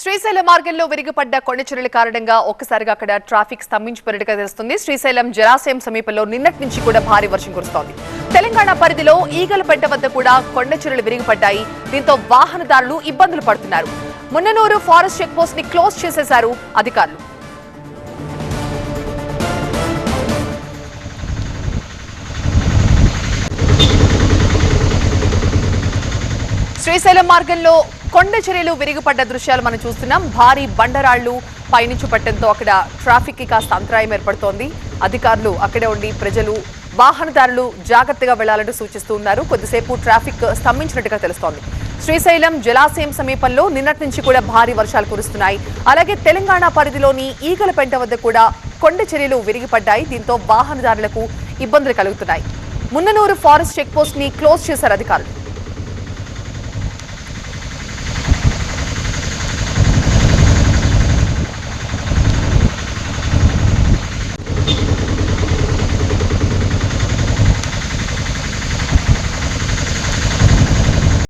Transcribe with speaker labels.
Speaker 1: శ్రీశైలం మార్గంలో విరిగిపడ్డ కొండచెరుల కారణంగా ఒక్కసారిగా అక్కడ ట్రాఫిక్ స్తంభించిపోయినట్టుగా తెలుస్తుంది. శ్రీశైలం జలాశయం సమీపంలో నిన్నటి నుంచి కూడా భారీ వర్షం కురుస్తోంది. తెలంగాణ పరిధిలో ఈగలపెట్ట వద్ద కూడా కొండచెరులు విరిగిపడ్డాయి. దీంతో వాహనదారులు ఇబ్బందులు పడుతున్నారు. మున్ననూరు ఫారెస్ట్ చెక్పోస్ట్ని క్లోజ్ చేసేశారు అధికారులు. శ్రీశైలం మార్గంలో కొండ చర్యలు విరిగిపడ్డ దృశ్యాలు మనం చూస్తున్నాం. భారీ బండరాళ్ళు పైనుంచి పట్టడంతో అక్కడ ట్రాఫిక్కి కాస్త అంతరాయం ఏర్పడుతోంది. అధికారులు అక్కడే ఉండి ప్రజలు వాహనదారులు జాగ్రత్తగా వెళ్ళాలంటూ సూచిస్తూ ఉన్నారు. కొద్దిసేపు ట్రాఫిక్ స్తంభించినట్టుగా తెలుస్తోంది. శ్రీశైలం జలాశయం సమీపంలో నిన్నటి నుంచి కూడా భారీ వర్షాలు కురుస్తున్నాయి. అలాగే తెలంగాణ పరిధిలోని ఈగలపెంట వద్ద కూడా కొండ చర్యలు విరిగిపడ్డాయి. దీంతో వాహనదారులకు ఇబ్బందులు కలుగుతున్నాయి. మున్ననూరు ఫారెస్ట్ చెక్పోస్ట్ని క్లోజ్ చేశారు అధికారులు.